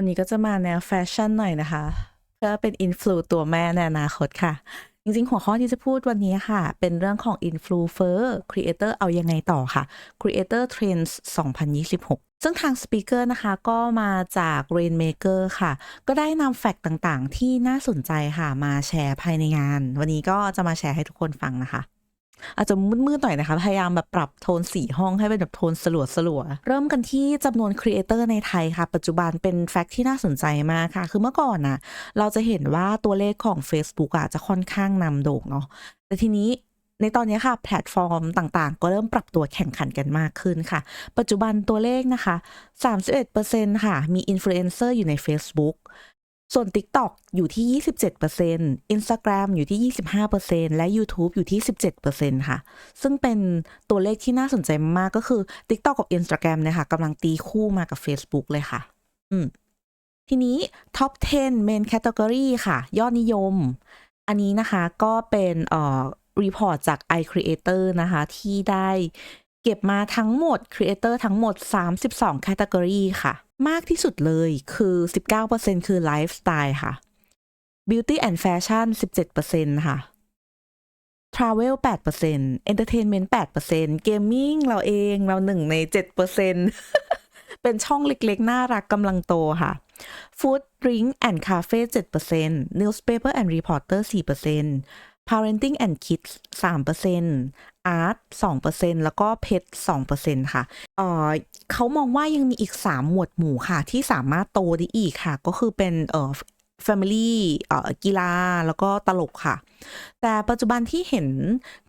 วันนี้ก็จะมาแนวแฟชั่นหน่อยนะคะ เพื่อเป็นอินฟลูตัวแม่ในอนาคตค่ะ จริงๆ หัวข้อที่จะพูดวันนี้ค่ะ เป็นเรื่องของอินฟลูเฟอร์ครีเอเตอร์เอายังไงต่อค่ะ Creator Trends 2026ซึ่งทางสปีกเกอร์นะคะก็มาจาก Rainmaker ค่ะ ก็ได้นำแฟกต์ต่างๆ ที่น่าสนใจค่ะ มาแชร์ภายในงาน วันนี้ก็จะมาแชร์ให้ทุกคนฟังนะคะ อาจจะมืดๆหน่อยนะคะ พยายามแบบปรับโทนสีห้องให้เป็นแบบโทนสลัวสลัวๆเริ่มกันที่จำนวนครีเอเตอร์ในไทยค่ะ ปัจจุบันเป็นแฟกต์ที่น่าสนใจมากค่ะ คือเมื่อก่อนน่ะเราจะเห็นว่าตัวเลขของ Facebook อะจะค่อนข้างนำโด่งเนาะแต่ทีนี้ในตอนนี้ค่ะ แพลตฟอร์มต่างๆ ก็เริ่มปรับตัวแข่งขันกันมากขึ้นค่ะ ปัจจุบันตัวเลขนะคะ 31%ค่ะ มีอินฟลูเอนเซอร์อยู่ใน Facebook ส่วน TikTok อยู่ที่ 27% Instagram อยู่ที่ 25%และ YouTube อยู่ที่ 17%ค่ะ ซึ่งเป็นตัวเลขที่น่าสนใจมากก็คือ TikTok กับ Instagram เนี่ยค่ะกำลังตีคู่มากับ Facebook เลยค่ะ อืม ทีนี้ Top 10 Main Category ค่ะ ยอดนิยม อันนี้นะคะก็เป็นเอ่อรีพอร์ตจาก iCreator นะคะ ที่ได้ ก็บมาทั้งหมด Creator ทั้งหมด 32 Category ค่ะ มากที่สุดเลยคือ 19%คือ Lifestyle ค่ะ Beauty and Fashion 17%ค่ะ Travel 8% Entertainment 8% Gaming เราเองเราหนึ่งใน 7%เป็นช่องเล็กๆ น่ารักกำลังโตค่ะ Food Drink and Cafe 7% Newspaper and Reporter 4% Parenting and Kids 3% Art 2%แล้วก็ Pet 2%ค่ะเอ่อเขามองว่ายังมีอีก 3 หมวดหมู่ค่ะ ที่สามารถโตได้อีกค่ะ ก็คือเป็นเอ่อ Family เอ่อกีฬาแล้วก็ตลกค่ะ แต่ปัจจุบันที่เห็น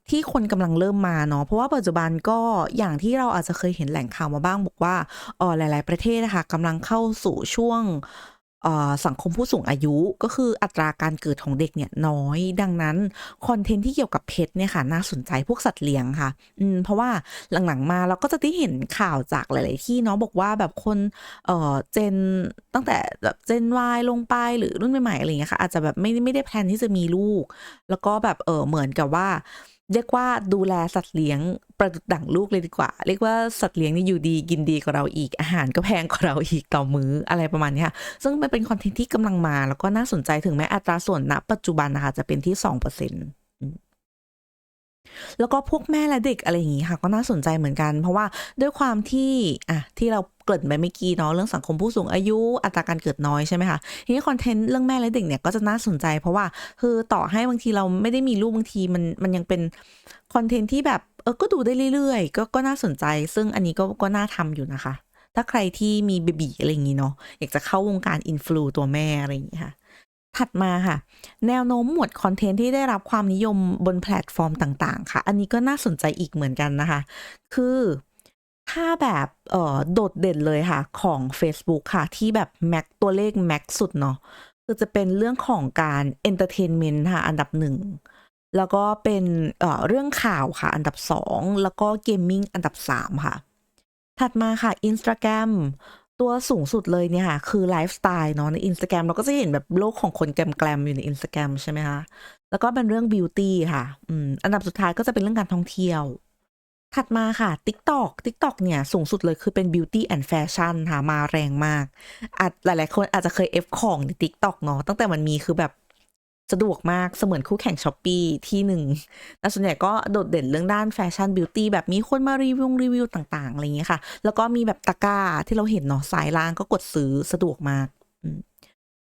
ที่คนกำลังเริ่มมาเนาะเพราะว่าปัจจุบันก็อย่างที่เราอาจจะเคยเห็นแหล่งข่าวมาบ้างบอกว่าเออหลาย ๆ ประเทศนะคะกำลังเข้าสู่ช่วง สังคมผู้สูงอายุก็คืออัตราการเกิดของเด็กเนี่ยน้อย ดังนั้นคอนเทนต์ที่เกี่ยวกับเพชรเนี่ยค่ะน่าสนใจพวกสัตว์เลี้ยงค่ะ อืมเพราะว่าหลังๆมาเราก็จะได้เห็นข่าวจากหลาย ๆ ที่เนาะบอกว่าแบบคนเอ่อเจนตั้งแต่แบบเจน Y ลงไปหรือรุ่นใหม่ๆอะไรอย่างเงี้ยค่ะอาจจะแบบไม่ไม่ได้แพลนที่จะมีลูก แล้วก็แบบเออเหมือนกับว่า เรียกว่าดูแลสัตว์เลี้ยงประดุดดั่งลูกเลยดีกว่า เรียกว่าสัตว์เลี้ยงนี่อยู่ดีกินดีกว่าเราอีกอาหารก็แพงกว่าเราอีกต่อมื้ออะไรประมาณนี้ค่ะ ซึ่งมันเป็นคอนเทนต์ที่กำลังมาแล้วก็น่าสนใจถึงแม้อัตราส่วนณปัจจุบันนะคะจะเป็นที่ 2% แล้วก็พวกแม่และเด็กอะไรอย่างงี้ค่ะ ก็น่าสนใจเหมือนกัน เพราะว่าด้วยความที่อะที่เราเกริ่นไปเมื่อกี้เนาะเรื่องสังคมผู้สูงอายุอัตราการเกิดน้อยใช่ไหมคะทีนี้คอนเทนต์เรื่องแม่และเด็กเนี่ยก็จะน่าสนใจ เพราะว่าคือต่อให้บางทีเราไม่ได้มีลูกบางทีมันมันยังเป็นคอนเทนต์ที่แบบเออก็ดูได้เรื่อยๆ ก็ก็น่าสนใจ ซึ่งอันนี้ก็ก็น่าทำอยู่นะคะ ถ้าใครที่มีเบบีอะไรอย่างงี้เนาะอยากจะเข้าวงการอินฟลูตัวแม่อะไรอย่างงี้ค่ะ ถัดมาค่ะ แนวโน้มหมวดคอนเทนต์ที่ได้รับความนิยมบนแพลตฟอร์มต่างๆ ค่ะ อันนี้ก็น่าสนใจอีกเหมือนกันนะคะ คือถ้าแบบโดดเด่นเลยค่ะของ Facebook ค่ะ ที่แบบแม็กตัวเลขแม็กสุดเนาะคือจะเป็นเรื่องของการเอนเตอร์เทนเมนต์ค่ะ อันดับหนึ่งแล้วก็เป็นเเรื่องข่าวค่ะ อันดับสองแล้วก็เกมมิ่งอันดับสามค่ะ ถัดมาค่ะ Instagram ตัวสูงสุดเลยเนี่ยค่ะ คือไลฟ์สไตล์เนาะในอินสตาแกรมเราก็จะเห็นแบบโลกของคนแกรมๆอยู่ในอินสตาแกรมใช่ไหมคะแล้วก็เป็นเรื่องบิวตี้ค่ะอืมอันดับสุดท้ายก็จะเป็นเรื่องการท่องเที่ยว ถัดมาค่ะ TikTok TikTok เนี่ยสูงสุดเลยคือเป็น Beauty and Fashion ค่ะมาแรงมากอาจหลาย ๆ คนอาจจะเคย F ของใน TikTok เนาะตั้งแต่มันมีคือแบบ สะดวกมากเสมือนคู่แข่ง s h อ p e e ที่หนึ่งแต่ส่วนใหญ่ก็โดดเด่นเรื่องด้านแฟชั่นบิวตี้แบบมีคนมารีวิวรีวิวต่างๆอะไรอย่างเงี้ยค่ะ แล้วก็มีแบบตะกร้าที่เราเห็นเนาะสายล่างก็กดซื้อสะดวกมาก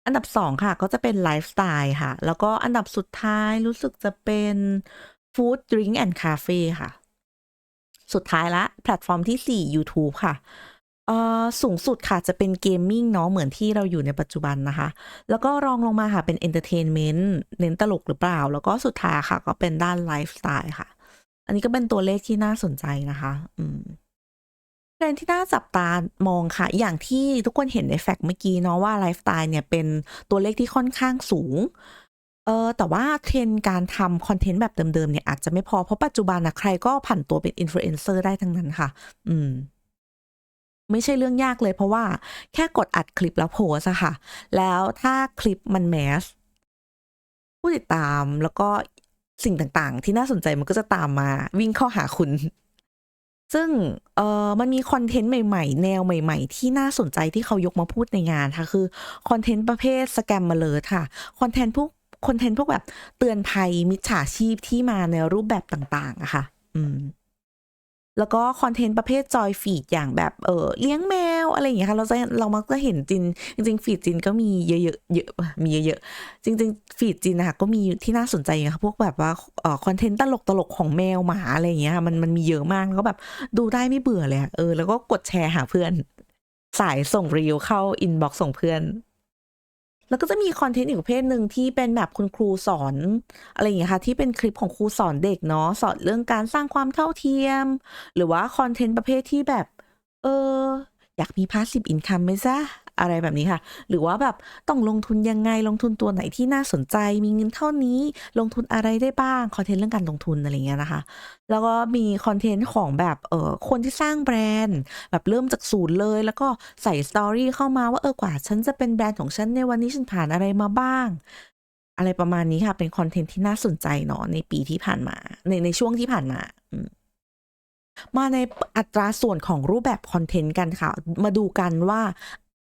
อันดับสองค่ะ ก็จะเป็นไลฟ์สไตล์ค่ะ แล้วก็อันดับสุดท้ายรู้สึกจะเป็นฟู้ดดริงก์แอนด์คาเฟ่ค่ะ สุดท้ายละ แพลตฟอร์มที่4 YouTube ค่ะ เอ่อสูงสุดค่ะจะเป็นเกมมิ่งเนาะเหมือนที่เราอยู่ในปัจจุบันนะคะ แล้วก็รองลงมาค่ะเป็นเอนเตอร์เทนเมนต์เน้นตลกหรือเปล่า แล้วก็สุดท้ายค่ะ ก็เป็นด้านไลฟ์สไตล์ค่ะ อันนี้ก็เป็นตัวเลขที่น่าสนใจนะคะ อืมประเด็นที่น่าจับตามองค่ะ อย่างที่ทุกคนเห็นในแฟกต์เมื่อกี้เนาะว่าไลฟ์สไตล์เนี่ยเป็นตัวเลขที่ค่อนข้างสูงเออแต่ว่าเทรนการทำคอนเทนต์แบบเดิมๆเนี่ยอาจจะไม่พอเพราะปัจจุบันนะใครก็ผันตัวเป็นอินฟลูเอนเซอร์ได้ทั้งนั้นค่ะ อืม ไม่ใช่เรื่องยากเลยเพราะว่าแค่กดอัดคลิปแล้วโพสอะค่ะ แล้วถ้าคลิปมันแมสผู้ติดตามแล้วก็สิ่งต่างๆ ที่น่าสนใจมันก็จะตามมาวิ่งเข้าหาคุณ ซึ่งเออมันมีคอนเทนต์ใหม่ๆ แนวใหม่ๆ ที่น่าสนใจที่เขายกมาพูดในงานค่ะ คือคอนเทนต์ประเภทสแกมมาเลยค่ะคอนเทนต์พวกคอนเทนต์พวกแบบเตือนภัยมิจฉาชีพที่มาในรูปแบบต่างๆอะค่ะ อืม แล้วก็คอนเทนต์ประเภทจอยฟีดอย่างแบบเออเลี้ยงแมวอะไรอย่างเงี้ยค่ะเราจะเรามักจะเห็นจิน จริงๆฟีดจินก็มีเยอะๆเยอะมีเยอะๆจริง ๆ ฟีดจินนะคะก็มีที่น่าสนใจนะคะพวกแบบว่าเอ่อคอนเทนต์ตลกตลกของแมวหมาอะไรอย่างเงี้ยค่ะมันมันมีเยอะมากแล้วก็แบบดูได้ไม่เบื่อเลยเออแล้วก็กดแชร์หาเพื่อน สายส่งรีวเข้าอินบ็อกซ์ส่งเพื่อน แล้วก็จะมีคอนเทนต์อีกประเภทหนึ่งที่เป็นแบบคุณครูสอน อะไรอย่างเงี้ยค่ะ ที่เป็นคลิปของครูสอนเด็กเนาะสอนเรื่องการสร้างความเท่าเทียม หรือว่าคอนเทนต์ประเภทที่แบบ เออ อยากมีพาสซีฟอินคัมไหมจ๊ะ อะไรแบบนี้ค่ะ หรือว่าแบบต้องลงทุนยังไงลงทุนตัวไหนที่น่าสนใจ มีเงินเท่านี้ลงทุนอะไรได้บ้างคอนเทนต์เรื่องการลงทุนอะไรเงี้ยนะคะ แล้วก็มีคอนเทนต์ของแบบเออคนที่สร้างแบรนด์แบบเริ่มจากศูนย์เลย แล้วก็ใส่สตอรี่เข้ามาว่าเออกว่าฉันจะเป็นแบรนด์ของฉันในวันนี้ฉันผ่านอะไรมาบ้างอะไรประมาณนี้ค่ะ เป็นคอนเทนต์ที่น่าสนใจเนาะในปีที่ผ่านมา ในในช่วงที่ผ่านมามาในอัตราส่วนของรูปแบบคอนเทนต์กันค่ะ มาดูกันว่า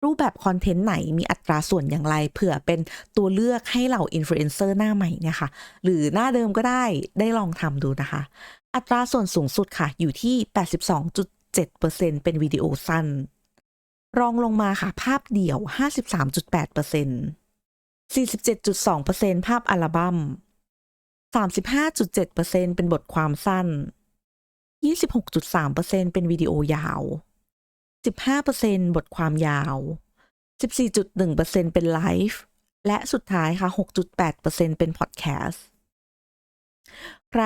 รูปแบบคอนเทนต์ไหนมีอัตราส่วนอย่างไร เผื่อเป็นตัวเลือกให้เหล่าอินฟลูเอนเซอร์หน้าใหม่เนี่ยค่ะ หรือหน้าเดิมก็ได้ได้ลองทำดูนะคะ อัตราส่วนสูงสุดค่ะ อยู่ที่ 82.7%เป็นวิดีโอสั้น รองลงมาค่ะ ภาพเดี่ยว 53.8% 47.2%ภาพอัลบัม้ม 35.7%เป็นบทความสั้น 26.3%เป็นวิดีโอยาว 15%บทความยาว 14.1%เป็นไลฟ์ และสุดท้ายค่ะ 6.8%เป็นพอดแคสต์ใคร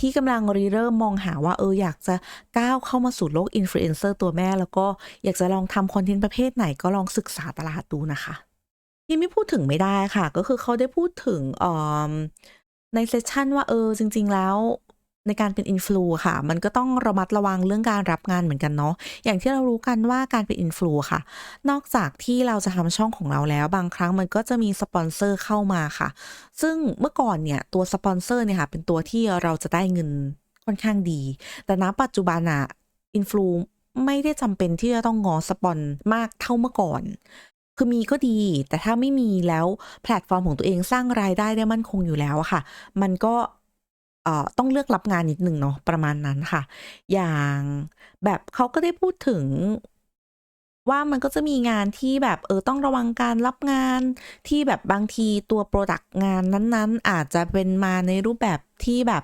ที่กำลังรีเริ่มมองหาว่าเอออยากจะก้าวเข้ามาสู่โลกอินฟลูเอนเซอร์ตัวแม่ แล้วก็อยากจะลองทำคอนเทนต์ประเภทไหนก็ลองศึกษาตลาดดูนะคะที่ไม่พูดถึงไม่ได้ค่ะ ก็คือเขาได้พูดถึงออในเซสชันว่าเออจริง ๆ แล้ว ในการเป็นอินฟลูค่ะ มันก็ต้องระมัดระวังเรื่องการรับงานเหมือนกันเนาะอย่างที่เรารู้กันว่าการเป็นอินฟลูค่ะ นอกจากที่เราจะทำช่องของเราแล้ว บางครั้งมันก็จะมีสปอนเซอร์เข้ามาค่ะ ซึ่งเมื่อก่อนเนี่ยตัวสปอนเซอร์เนี่ยค่ะเป็นตัวที่เราจะได้เงินค่อนข้างดี แต่ณปัจจุบันอะอินฟลูไม่ได้จำเป็นที่จะต้องงอสปอนมากเท่าเมื่อก่อนคือมีก็ดี แต่ถ้าไม่มีแล้วแพลตฟอร์มของตัวเองสร้างรายได้ได้มั่นคงอยู่แล้วค่ะ มันก็ ต้องเลือกรับงานนิดหนึ่งเนาะประมาณนั้นค่ะ อย่างแบบเขาก็ได้พูดถึงว่ามันก็จะมีงานที่แบบเออต้องระวังการรับงานที่แบบบางทีตัวโปรดักต์งานนั้นๆ อาจจะเป็นมาในรูปแบบที่แบบ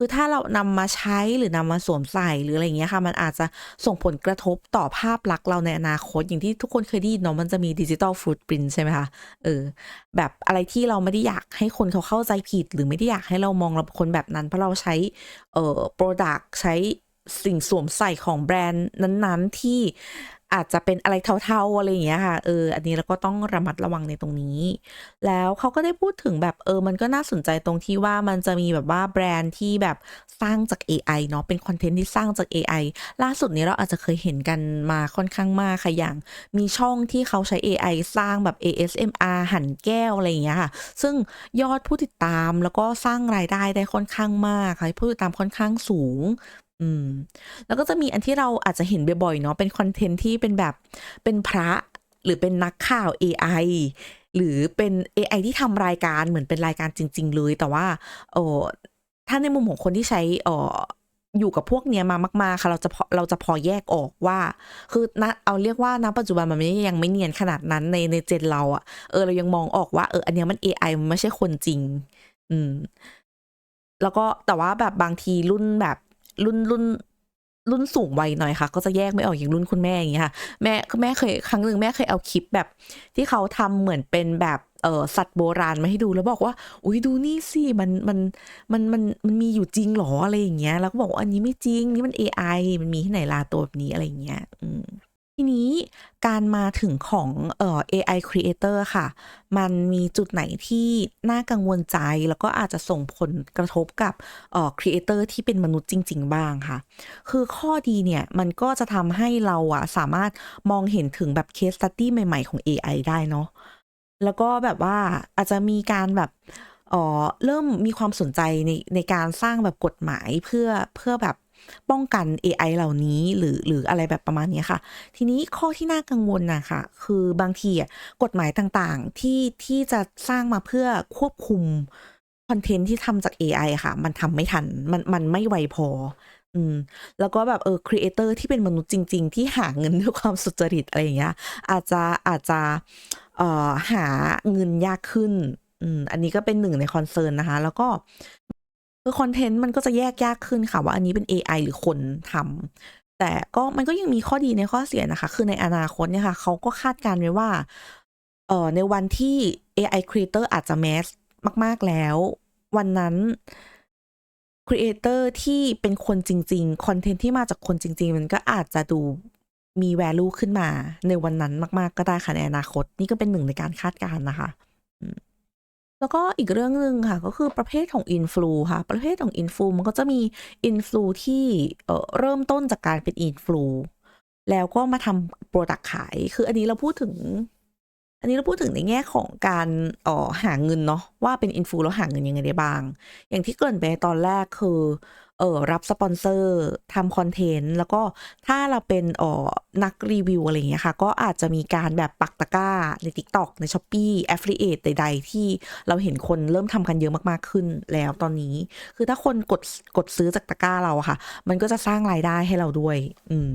คือถ้าเรานำมาใช้หรือนำมาสวมใส่หรืออะไรอย่างเงี้ยค่ะ มันอาจจะส่งผลกระทบต่อภาพลักษณ์เราในอนาคต อย่างที่ทุกคนเคยได้ยินเนาะมันจะมีดิจิ t a ลฟูดปรินใช่ไหมคะเออแบบอะไรที่เราไม่ได้อยากให้คนเขาเข้าใจผิด หรือไม่ได้อยากให้เรามองเราคนแบบนั้น เพราะเราใช้เอ่อโปรดักใช้สิ่งสวมใส่ของแบรนด์นั้นๆที่ อาจจะเป็นอะไรเทาๆอะไรอย่างเงี้ยค่ะเอออันนี้เราก็ต้องระมัดระวังในตรงนี้ แล้วเขาก็ได้พูดถึงแบบเออมันก็น่าสนใจตรงที่ว่ามันจะมีแบบว่าแบรนด์ที่แบบสร้างจาก AI เนาะเป็นคอนเทนต์ที่สร้างจาก AI ล่าสุดนี้เราอาจจะเคยเห็นกันมาค่อนข้างมากค่ะอย่าง มีช่องที่เขาใช้ AI สร้างแบบ ASMR หั่นแก้วอะไรอย่างเงี้ยค่ะ ซึ่งยอดผู้ติดตามแล้วก็สร้างรายได้ได้ค่อนข้างมากค่ะผู้ติดตามค่อนข้างสูง อืม แล้วก็จะมีอันที่เราอาจจะเห็นบ่อยๆเนาะเป็นคอนเทนต์ที่เป็นแบบเป็นพระหรือเป็นนักข่าว AI หรือเป็น AI ที่ทำรายการเหมือนเป็นรายการจริง ๆ เลย แต่ว่าเอ่อถ้าในมุมของคนที่ใช้อ่ออยู่กับพวกเนี้ยมามากๆค่ะเราจะพอเราจะพอแยกออกว่า คือณเอาเรียกว่าณปัจจุบันมันไม่ยังไม่เนียนขนาดนั้นในในเจนเราอะเออเรายังมองออกว่าเอออันเนี้ยมัน AI มันไม่ใช่คนจริง อืม แล้วก็แต่ว่าแบบบางทีรุ่นแบบ รุ่นรุ่นรุ่นสูงวัยหน่อยค่ะ ก็จะแยกไม่ออกอย่างรุ่นคุณแม่อย่างเงี้ยค่ะ แม่แม่เคยครั้งหนึ่งแม่เคยเอาคลิปแบบ ที่เขาทำเหมือนเป็นแบบเออสัตว์โบราณมาให้ดูแล้วบอกว่า อุ้ยดูนี่สิมันมันมันมันมันมีอยู่จริงหรออะไรอย่างเงี้ย แล้วก็บอกว่าอันนี้ไม่จริงนี่มัน AI มันมีที่ไหนลาตัวแบบนี้อะไรอย่างเงี้ย อืม ทีนี้การมาถึงของเอ่อ AI Creator ค่ะ มันมีจุดไหนที่น่ากังวลใจ แล้วก็อาจจะส่งผลกระทบกับเอ่อ Creator ที่เป็นมนุษย์จริง ๆ บ้างค่ะ คือข้อดีเนี่ย มันก็จะทำให้เราอะสามารถมองเห็นถึงแบบ Case Study ใหม่ ๆ ของ AI ได้เนาะ แล้วก็แบบว่าอาจจะมีการแบบเอ่อเริ่มมีความสนใจในในการสร้างแบบกฎหมายเพื่อเพื่อแบบ ป้องกัน AI เหล่านี้หรือหรืออะไรแบบประมาณนี้ค่ะ ทีนี้ข้อที่น่ากังวลนะคะคือบางทีอะกฎหมายต่างๆที่ที่จะสร้างมาเพื่อควบคุมคอนเทนต์ที่ทำจาก AI ค่ะ มันทำไม่ทัน มันมันไม่ไวพอ อืม แล้วก็แบบเออครีเอเตอร์ที่เป็นมนุษย์จริง ๆ ที่หาเงินด้วยความสุจริตอะไรอย่างเงี้ย อาจจะอาจจะเอ่อหาเงินยากขึ้น อืม อันนี้ก็เป็นหนึ่งในคอนเซิร์นนะคะ แล้วก็ คือคอนเทนต์มันก็จะแยกยากขึ้นค่ะว่าอันนี้เป็น AI หรือคนทำแต่ก็มันก็ยังมีข้อดีในข้อเสียนะคะ คือในอนาคตเนี่ยค่ะเขาก็คาดการณ์ไว้ว่าเอ่อในวันที่ AI Creator อาจจะ mass มาก ๆ แล้ว วันนั้นครีเอเตอร์ที่เป็นคนจริงๆ คอนเทนต์ที่มาจากคนจริง ๆ มันก็อาจจะดูมี value ขึ้นมาในวันนั้นมาก ๆ ก็ได้ค่ะในอนาคต นี่ก็เป็นหนึ่งในการคาดการณ์นะคะ แล้วก็อีกเรื่องหนึ่งค่ะ ก็คือประเภทของอินฟลูค่ะ ประเภทของอินฟลูมันก็จะมีอินฟลูที่เเริ่มต้นจากการเป็นอินฟลูแล้วก็มาทำโปรดักต์ขาย คืออันนี้เราพูดถึง อันนี้เราพูดถึงในแง่ของการออหาเงินเนาะว่าเป็นอินฟลูแล้วหาเงินยังไงได้บ้าง อย่างที่เกริ่นไปตอนแรกคือ เอ่อรับสปอนเซอร์ทำคอนเทนต์ แล้วก็ถ้าเราเป็นเอ่อนักรีวิวอะไรอย่างเงี้ยค่ะ ก็อาจจะมีการแบบปักตะกร้าใน TikTok ใน Shopee Affiliate ใด ๆ ที่เราเห็นคนเริ่มทำกันเยอะมากๆขึ้นแล้วตอนนี้ คือถ้าคนกดกดซื้อจากตะกร้าเราค่ะ มันก็จะสร้างรายได้ให้เราด้วย อืม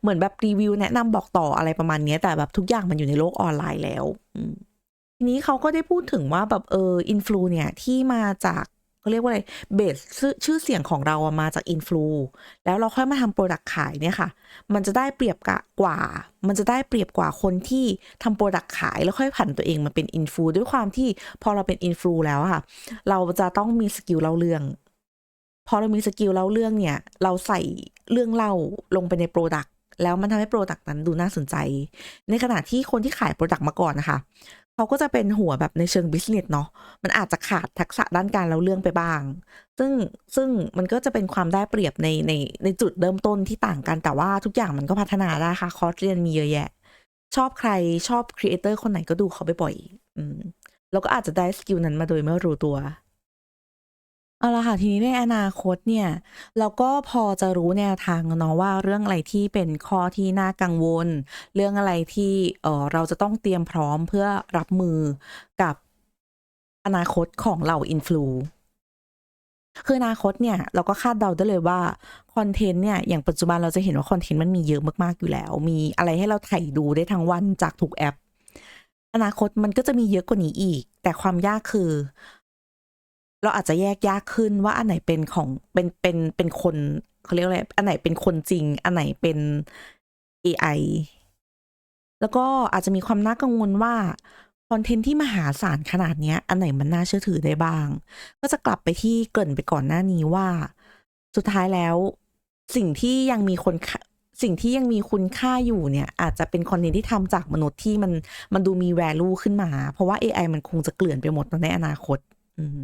เหมือนแบบรีวิวแนะนำบอกต่ออะไรประมาณนี้แต่แบบทุกอย่างมันอยู่ในโลกออนไลน์แล้วทีนี้เขาก็ได้พูดถึงว่าแบบเออ Influ เนี่ยที่มาจาก เขาเรียกว่าอะไรเบสชื่อเสียงของเราอะมาจาก Influ แล้วเราค่อยมาทำพรดักต์ขายเนี่ยค่ะ มันจะได้เปรียบกะกว่า มันจะได้เปรียบกว่าคนที่ทำพรดักต์ขายแล้วค่อยผันตัวเองมาเป็น Influ ด้วยความที่พอเราเป็น Influ แล้วค่ะ เราจะต้องมีสกิลเล่าเรื่อง พอเรามีสกิลเล่าเรื่องเนี่ย เราใส่เรื่องเล่าลงไปในพรดักต์แล้วมันทำให้พรดักต์นั้นดูน่าสนใจ ในขณะที่คนที่ขายพรดักต์มาก่อนนะคะ เขาก็จะเป็นหัวแบบในเชิงบิสเนสเนาะมันอาจจะขาดทักษะด้านการเล่าเรื่องไปบ้าง ซึ่งซึ่งมันก็จะเป็นความได้เปรียบในในในจุดเริ่มต้นที่ต่างกันแต่ว่าทุกอย่างมันก็พัฒนาได้ค่ะคอร์สเรียนมีเยอะแยะ ชอบใครชอบครีเอเตอร์คนไหนก็ดูเขาไปบ่อยอืมแล้วก็อาจจะได้สกิลนั้นมาโดยไม่รู้ตัว เอาละค่ะ ทีนี้ในอนาคตเนี่ย เราก็พอจะรู้แนวทางเนาะว่า เรื่องอะไรที่เป็นข้อที่น่ากังวล เรื่องอะไรที่ เอ่อ เราจะต้องเตรียมพร้อมเพื่อรับมือกับอนาคตของเหล่า Influ คืออนาคตเนี่ย เราก็คาดเดาได้เลยว่า คอนเทนต์เนี่ย อย่างปัจจุบันเราจะเห็นว่า คอนเทนต์มันมีเยอะมาก ๆ อยู่แล้ว มีอะไรให้เราไถดูได้ทั้งวันจากทุกแอป อนาคตมันก็จะมีเยอะกว่านี้อีก แต่ความยากคือ เราอาจจะแยกยากขึ้นว่าอันไหนเป็นของเป็นเป็นเป็นคนเขาเรียกว่าอะไรอันไหนเป็นคนจริง อันไหนเป็นเอไอแล้วก็อาจจะมีความน่ากังวลว่าคอนเทนต์ที่มหาศาลขนาดนี้อันไหนมันน่าเชื่อถือได้บ้าง ก็จะกลับไปที่เกินไปก่อนหน้านี้ว่า สุดท้ายแล้วสิ่งที่ยังมีคนสิ่งที่ยังมีคุณค่าอยู่เนี่ย อาจจะเป็นคอนเทนต์ที่ทำจากมนุษย์ที่มันมันดูมี value ขึ้นมา เพราะว่าเอไอมันคงจะเกลื่อนไปหมดเนในอนาคต อืม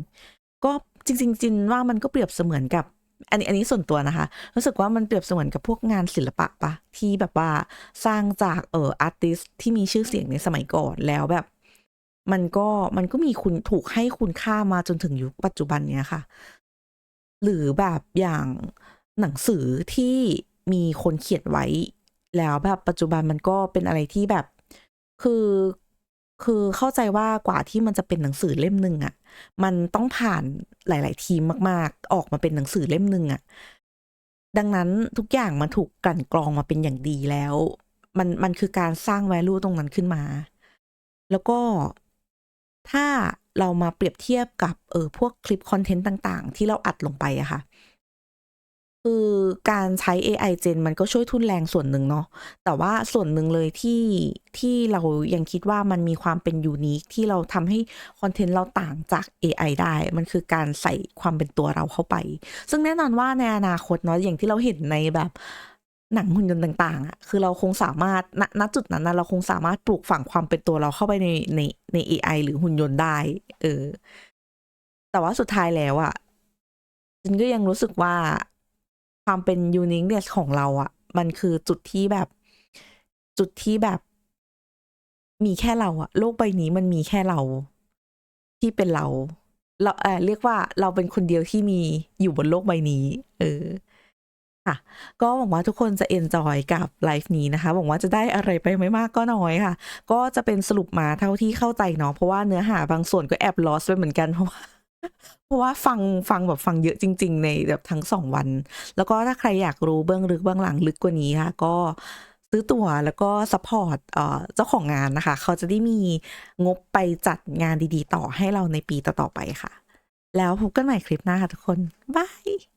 ก็จริงๆจินว่ามันก็เปรียบเสมือนกับ อันนี้อันนี้ส่วนตัวนะคะ รู้สึกว่ามันเปรียบเสมือนกับพวกงานศิลปะปล่า?ที่แบบว่าสร้างจากเอ่ออาร์ติสต์ที่มีชื่อเสียงในสมัยก่อนแล้วแบบ มันก็มันก็มีคุณถูกให้คุณค่ามาจนถึงยุคปัจจุบันเนี้ยค่ะ หรือแบบอย่างหนังสือที่มีคนเขียนไว้ แล้วแบบปัจจุบันมันก็เป็นอะไรที่แบบ คือ คือเข้าใจว่ากว่าที่มันจะเป็นหนังสือเล่มหนึ่งอะมันต้องผ่านหลาย ๆ ทีมมาก ๆ ออกมาเป็นหนังสือเล่มหนึ่งอะดังนั้นทุกอย่างมันถูกกลั่นกรองมาเป็นอย่างดีแล้ว มันมันคือการสร้าง value ตรงนั้นขึ้นมา แล้วก็ถ้าเรามาเปรียบเทียบกับเออพวกคลิปคอนเทนต์ต่าง ๆ ที่เราอัดลงไปอะค่ะ คือการใช้เอไอ Gen มันก็ช่วยทุ่นแรงส่วนหนึ่งเนาะแต่ว่าส่วนหนึ่งเลยที่ที่เรายังคิดว่ามันมีความเป็น unique ที่เราทำให้คอนเทนต์เราต่างจากเอได้ มันคือการใส่ความเป็นตัวเราเข้าไป ซึ่งแน่นอนว่าในอนาคตเนาะอย่างที่เราเห็นในแบบหนังหุ่นยนต์ต่างๆอะคือเราคงสามารถณณจุดนั้นนะเราคงสามารถปลูกฝังความเป็นตัวเราเข้าไปในในในเอไอหรือหุ่นยนต์ได้ เออ แต่ว่าสุดท้ายแล้วอะจินก็ยังรู้สึกว่า ความเป็น uniqueness ของเราอะมันคือจุดที่แบบ จุดที่แบบ มีแค่เราอะโลกใบนี้มันมีแค่เราที่เป็นเรา เราเออเรียกว่าเราเป็นคนเดียวที่มีอยู่บนโลกใบนี้ เออค่ะก็หวังว่าทุกคนจะเอนจอยกับไลฟ์นี้นะคะหวังว่าจะได้อะไรไปไม่มากก็น้อยค่ะ ก็จะเป็นสรุปมาเท่าที่เข้าใจเนาะเพราะว่าเนื้อหาบางส่วนก็แอบลอสไปเหมือนกันเพราะว่า เพราะว่าฟังฟังแบบฟังเยอะจริง ๆ ในแบบทั้งสองวัน แล้วก็ถ้าใครอยากรู้เบื้องลึกเบื้องหลังลึกกว่านี้ค่ะ ก็ซื้อตั๋วแล้วก็สปอร์ตเจ้าของงานนะคะ เขาจะได้มีงบไปจัดงานดีๆ ต่อให้เราในปีต่อ ๆ ไปค่ะ แล้วพบกันใหม่คลิปหน้าค่ะทุกคน บาย